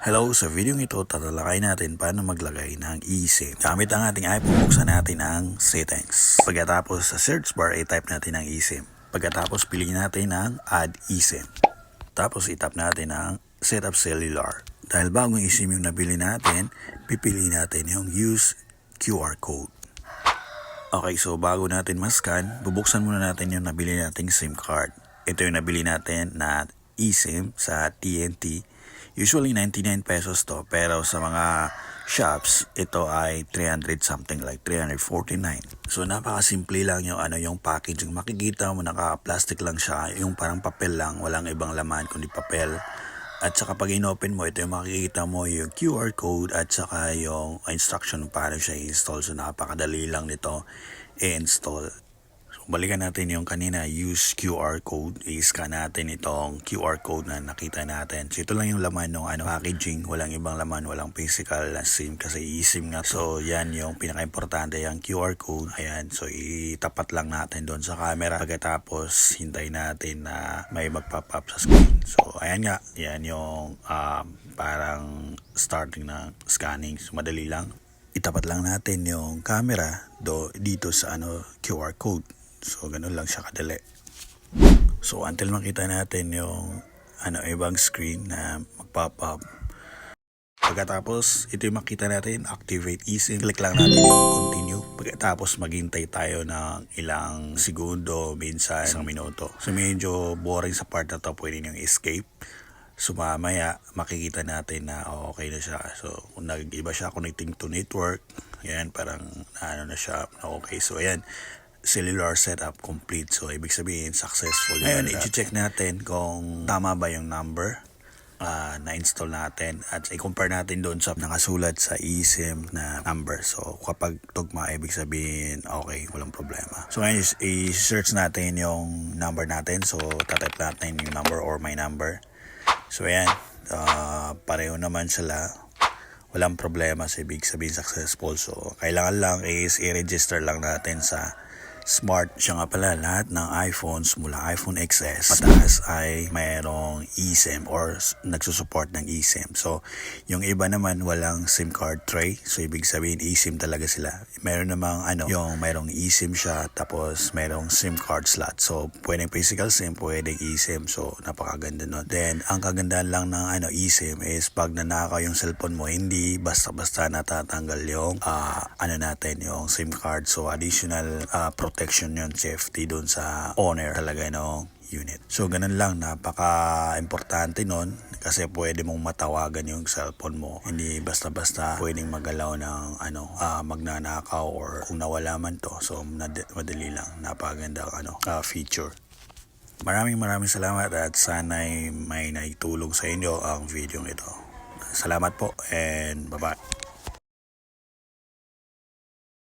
Hello, sa video ito tatalakay natin paano maglagay ng eSIM. Gamit ang ating iPhone, buksan natin ang settings. Pagkatapos sa search bar, i-type natin ang eSIM. Pagkatapos piliin natin ang add eSIM. Tapos itap natin ang setup cellular. Dahil bagong eSIM yung nabili natin, pipiliin natin yung use QR code. Okay, so bago natin mascan, bubuksan muna natin yung nabili nating SIM card. Ito yung nabili natin na eSIM sa TNT. Usually 99 pesos to, pero sa mga shops, ito ay 300 something like 349. So napakasimple lang yung ano yung packaging. Makikita mo naka-plastic lang siya, yung parang papel lang, walang ibang laman kundi papel. At saka pag inopen mo, ito yung makikita mo yung QR code at saka yung instruction paano siya i-install. So napakadali lang nito i-install. So balikan natin yung kanina, use QR code. I-scan natin itong QR code na nakita natin. So ito lang yung laman ng ano, packaging. Walang ibang laman, walang physical na SIM kasi eSIM nga. So yan yung pinaka-importante, yung QR code. Ayan, so itapat lang natin doon sa camera. Pagkatapos, hintay natin na may mag-pop up sa screen. So ayan nga, yan yung um, parang starting na scanning. So madali lang. Itapat lang natin yung camera do dito sa ano QR code. So ganun lang siya kadali. So until makita natin yung ano ibang screen na mag-pop up. Pagkatapos, ito yung makita natin, activate eSIM. Click lang natin yung continue. Pagkatapos, maghintay tayo ng ilang segundo, minsan isang minuto. So, medyo boring sa part na to, pwede nyo escape. So, mamaya, makikita natin na oh, okay na siya. So, kung nag-iba siya connecting to network, yan, parang ano na siya, okay. So, ayan, cellular setup complete. So, ibig sabihin, successful. Ngayon, i-check natin kung tama ba yung number ah, na-install natin at i-compare natin doon sa nakasulat sa eSIM na number. So, kapag tugma, ibig sabihin, okay, walang problema. So, ngayon, is- i-search natin yung number natin. So, tatype natin yung number or my number. So, ayan, ah, pareho naman sila. Walang problema sa ibig sabihin successful. So, kailangan lang is i-register lang natin sa smart. Siya nga pala, lahat ng iPhones mula iPhone XS pataas ay mayroong eSIM or nagsusupport ng eSIM. So, yung iba naman walang SIM card tray. So, ibig sabihin eSIM talaga sila. Meron namang ano, yung mayroong eSIM siya tapos mayroong SIM card slot. So, pwedeng physical SIM, pwedeng eSIM. So, napakaganda nun. Then, ang kagandahan lang ng ano, eSIM is pag nanakaw yung cellphone mo, hindi basta-basta natatanggal yung ah, ano natin, yung SIM card. So, additional ah, protection yun, safety dun sa owner talaga ng unit. So, ganun lang, napaka-importante nun kasi pwede mong matawagan yung cellphone mo. Hindi basta-basta pwedeng magalaw ng ano, ah, magnanakaw or kung nawala man to. So, madali lang. Napakaganda ano, ah, feature. Maraming maraming salamat at sana'y may naitulong sa inyo ang video ito. Salamat po and bye-bye.